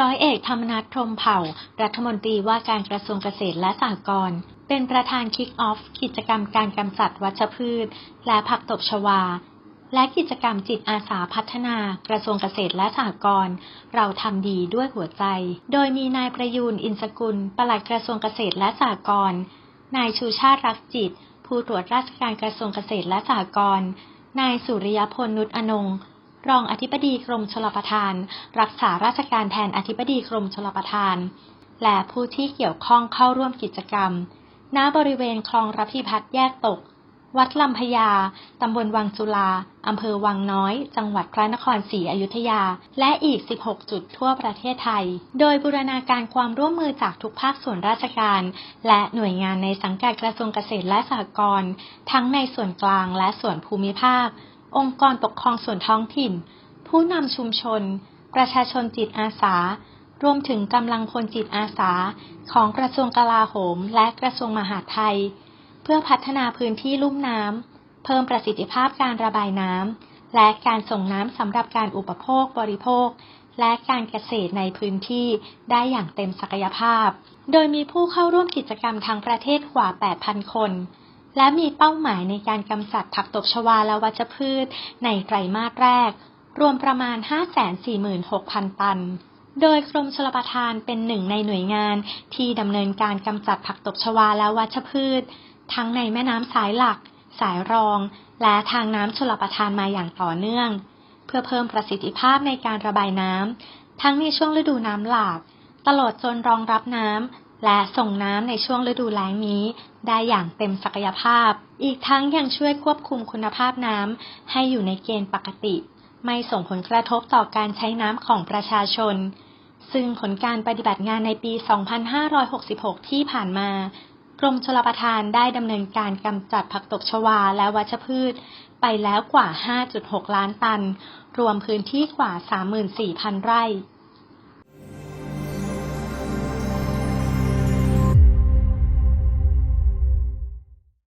ร้อยเอกธรรมนัฐพรมเผ่า รัฐมนตรีว่าการกระทรวงเกษตรและสหกรณ์ เป็นประธานคิกออฟ กิจกรรมการกำจัดวัชพืช และผักตบชวา และกิจกรรมจิตอาสาพัฒนากระทรวงเกษตรและสหกรณ์ เราทำดีด้วยหัวใจ โดยมีนายประยูนอินสกุล ปลัดกระทรวงเกษตรและสหกรณ์ นายชูชาติรักจิต ผู้ตรวจราชการกระทรวงเกษตรและสหกรณ์ นายสุริยพลนุชอนง รองอธิบดีกรมชลประทาน รักษาราชการแทนอธิบดีกรมชลประทาน และผู้ที่เกี่ยวข้องเข้าร่วมกิจกรรม ณ บริเวณคลองระพิพัฒน์แยกตก วัดลำพญา ตำบลวังจุลา อำเภอวังน้อย จังหวัดพระนครศรีอยุธยา และอีก 16 จุดทั่วประเทศไทย โดยบูรณาการความร่วมมือจากทุกภาคส่วนราชการ และหน่วยงานในสังกัดกระทรวงเกษตรและสหกรณ์ ทั้งในส่วนกลางและส่วนภูมิภาค องค์กรปกครองส่วนท้องถิ่น ผู้นำชุมชน ประชาชนจิตอาสา รวมถึงกำลังพลจิตอาสา ของกระทรวงกลาโหม และกระทรวงมหาดไทย เพื่อพัฒนาพื้นที่ลุ่มน้ำ เพิ่มประสิทธิภาพการระบายน้ำ และการส่งน้ำสำหรับการอุปโภคบริโภค และการเกษตรในพื้นที่ได้อย่างเต็มศักยภาพ โดยมีผู้เข้าร่วมกิจกรรมทั้งประเทศกว่า 8,000 คน และมีเป้าหมายในการกำจัดผักตบชวาและวัชพืชในไตรมาสแรก รวมประมาณ 546,000 ตัน โดยกรมชลประทานเป็นหนึ่งในหน่วยงานที่ดำเนินการกำจัดผักตบชวาและวัชพืช ทั้งในแม่น้ำสายหลัก สายรอง และทางน้ำชลประทานมาอย่างต่อเนื่อง เพื่อเพิ่มประสิทธิภาพในการระบายน้ำทั้งในช่วงฤดูน้ำหลาก ตลอดจนรองรับน้ำ และส่งน้ำในช่วงฤดูแล้งนี้ ได้อย่างเต็มศักยภาพ อีกทั้งยังช่วยควบคุมคุณภาพน้ำให้อยู่ในเกณฑ์ปกติ ไม่ส่งผลกระทบต่อการใช้น้ำของประชาชน ซึ่งผลการปฏิบัติงานในปี 2566 ที่ผ่านมากรมชลประทานได้ดำเนินการกำจัดผักตบชวาและวัชพืช ไปแล้วกว่า 5.6 ล้านตัน รวมพื้นที่กว่า 34,000 ไร่